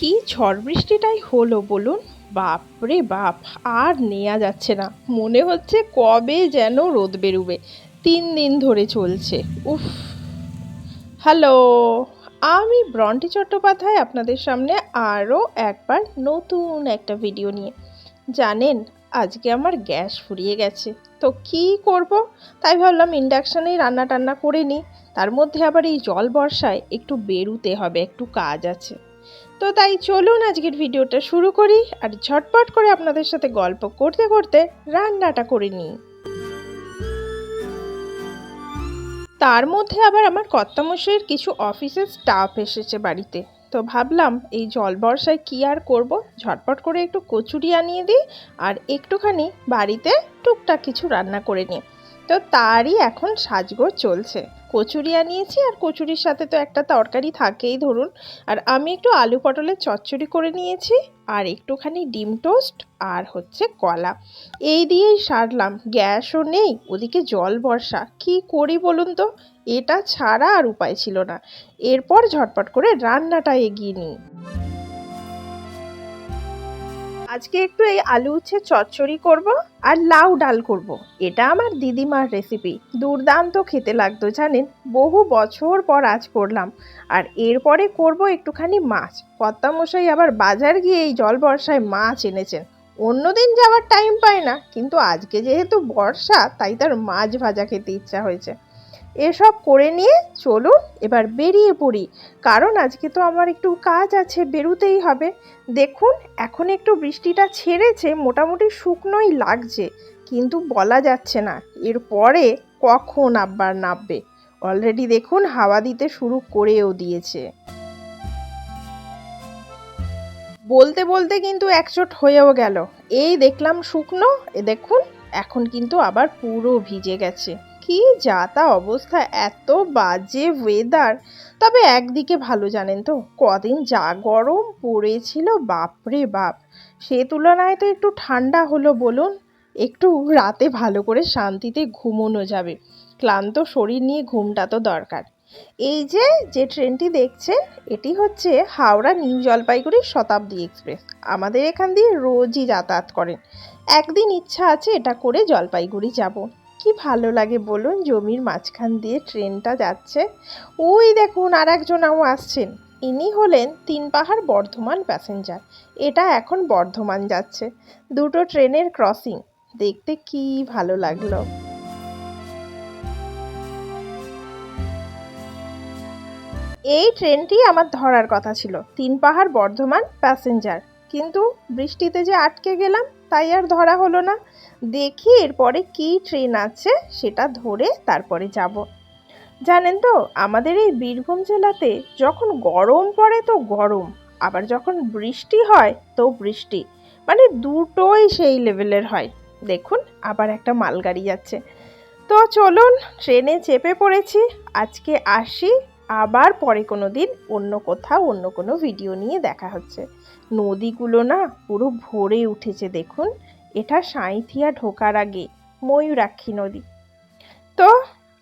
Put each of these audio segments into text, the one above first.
কি ঝড় বৃষ্টিটাই হলো বলুন? বাপরে বাপ, আর নেওয়া যাচ্ছে না। মনে হচ্ছে কবে যেন রোদ বেরুবে। তিন দিন ধরে চলছে। উফ। হ্যালো আমি ব্রন্টি চট্টোপাধ্যায় আপনাদের সামনে আরও একবার নতুন একটা ভিডিও নিয়ে। জানেন, আজকে আমার গ্যাস ফুরিয়ে গেছে। তো কি করব? তাই ভাবলাম ইন্ডাকশানেই রান্না টান্না করে নিই। তার মধ্যে আবার এই জল বর্ষায় একটু বেরুতে হবে, একটু কাজ আছে। তো তাই চলুন আজকের ভিডিওটা শুরু করি আর ঝটপট করে আপনাদের সাথে গল্প করতে করতে রান্নাটা করে নিই। তার মধ্যে আবার আমার কর্তামশাইয়ের কিছু অফিসের স্টাফ এসেছে বাড়িতে। তো ভাবলাম এই জল বর্ষায় কী আর করব? ঝটপট করে একটু কচুরি আনিয়ে দিই আর একটুখানি বাড়িতে টুকটাক কিছু রান্না করে নিই। তো তারই এখন সাজগোজ চলছে। কচুরি আনিয়েছি আর কচুরির সাথে তো একটা তরকারি থাকেই ধরুন। আর আমি একটু আলু পটলের চচ্চড়ি করে নিয়েছি আর একটুখানি ডিম টোস্ট আর হচ্ছে কলা। এই দিয়েই সারলাম, গ্যাসও নেই, ওদিকে জল বর্ষা। কি করি বলুন তো? এটা ছাড়া আর উপায় ছিল না। এরপর ঝটপট করে রান্নাটা এগিয়ে নিই। আজকে একটু এই আলু উচ্ছে চচ্চড়ি করব আর লাউ ডাল করব। এটা আমার দিদিমার রেসিপি দুর্দান্ত খেতে লাগতো, জানেন? বহু বছর পর আজ করলাম। আর এরপরে করব একটুখানি মাছ। কর্তামশাই আবার বাজার গিয়ে এই জল বর্ষায় মাছ এনেছেন। অন্যদিন যাওয়ার টাইম পায় না। কিন্তু আজকে যেহেতু বর্ষা, তাই তার মাছ ভাজা খেতে ইচ্ছা হয়েছে। এসব করে নিয়ে চলুন এবার বেরিয়ে পড়ি। কারণ আজকে তো আমার একটু কাজ আছে, বেরুতেই হবে। দেখুন, এখন একটু বৃষ্টিটা ছেড়েছে, মোটামুটি শুকনোই লাগছে। কিন্তু বলা যাচ্ছে না, এরপরে কখন আবার নামবে? অলরেডি দেখুন, হাওয়া দিতে শুরু করেও দিয়েছে। বলতে বলতে কিন্তু একচোট হয়েও গেল। এই দেখলাম শুকনো, এ দেখুন, এখন কিন্তু আবার পুরো ভিজে গেছে। কি যা তা অবস্থা এত বাজে ওয়েদার তবে একদিকে ভালো, জানেন তো? কদিন যা গরম পড়েছিল, বাপরে বাপ! সে তুলনায় তো একটু ঠান্ডা হলো বলুন। একটু রাতে ভালো করে শান্তিতে ঘুমোনো যাবে। ক্লান্ত শরীর নিয়ে ঘুমটা তো দরকার। এই যে যে ট্রেনটি দেখছেন, এটি হচ্ছে হাওড়া নিউ জলপাইগুড়ি শতাব্দী এক্সপ্রেস। আমাদের এখান দিয়ে রোজই যাতায়াত করেন। একদিন ইচ্ছা আছে এটা করে জলপাইগুড়ি যাব। কি ভালো লাগে বলুন? জমির মাঝখান দিয়ে ট্রেনটা যাচ্ছে। ওই দেখুন আর একজনাও আসছেন। ইনি হলেন তিন পাহাড় বর্ধমান প্যাসেঞ্জার। এটা এখন বর্ধমান যাচ্ছে। দুটো ট্রেনের ক্রসিং। দেখতে কি ভালো লাগল। এই ট্রেনটি আমার ধরার কথা ছিল। তিন পাহাড় বর্ধমান প্যাসেঞ্জার। কিন্তু বৃষ্টিতে যে আটকে গেলাম তাই আর ধরা হলো না। দেখি এরপরে কি ট্রেন আছে, সেটা ধরে তারপরে যাব। জানেন তো, আমাদের এই বীরভূম জেলাতে যখন গরম পড়ে তো গরম, আবার যখন বৃষ্টি হয় তো বৃষ্টি। মানে দুটোই সেই লেভেলের হয়। দেখুন, আবার একটা মালগাড়ি যাচ্ছে। তো চলুন ট্রেনে চেপে পড়েছি। আজকে আসি আবার পরে কোনো দিন অন্য কোথাও, অন্য কোনো ভিডিও নিয়ে দেখা হচ্ছে। নদীগুলো না পুরো ভরে উঠেছে দেখুন। এটা সাঁইথিয়া ঢোকার আগে ময়ূরাক্ষী নদী। তো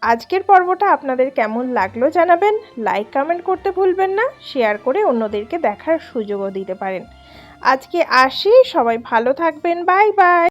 আজকের পর্বটা আপনাদের কেমন লাগল জানাবেন। লাইক কমেন্ট করতে ভুলবেন না। শেয়ার করে অন্যদেরকে দেখার সুযোগও দিতে পারেন। আজকে আসি। সবাই ভালো থাকবেন। Bye bye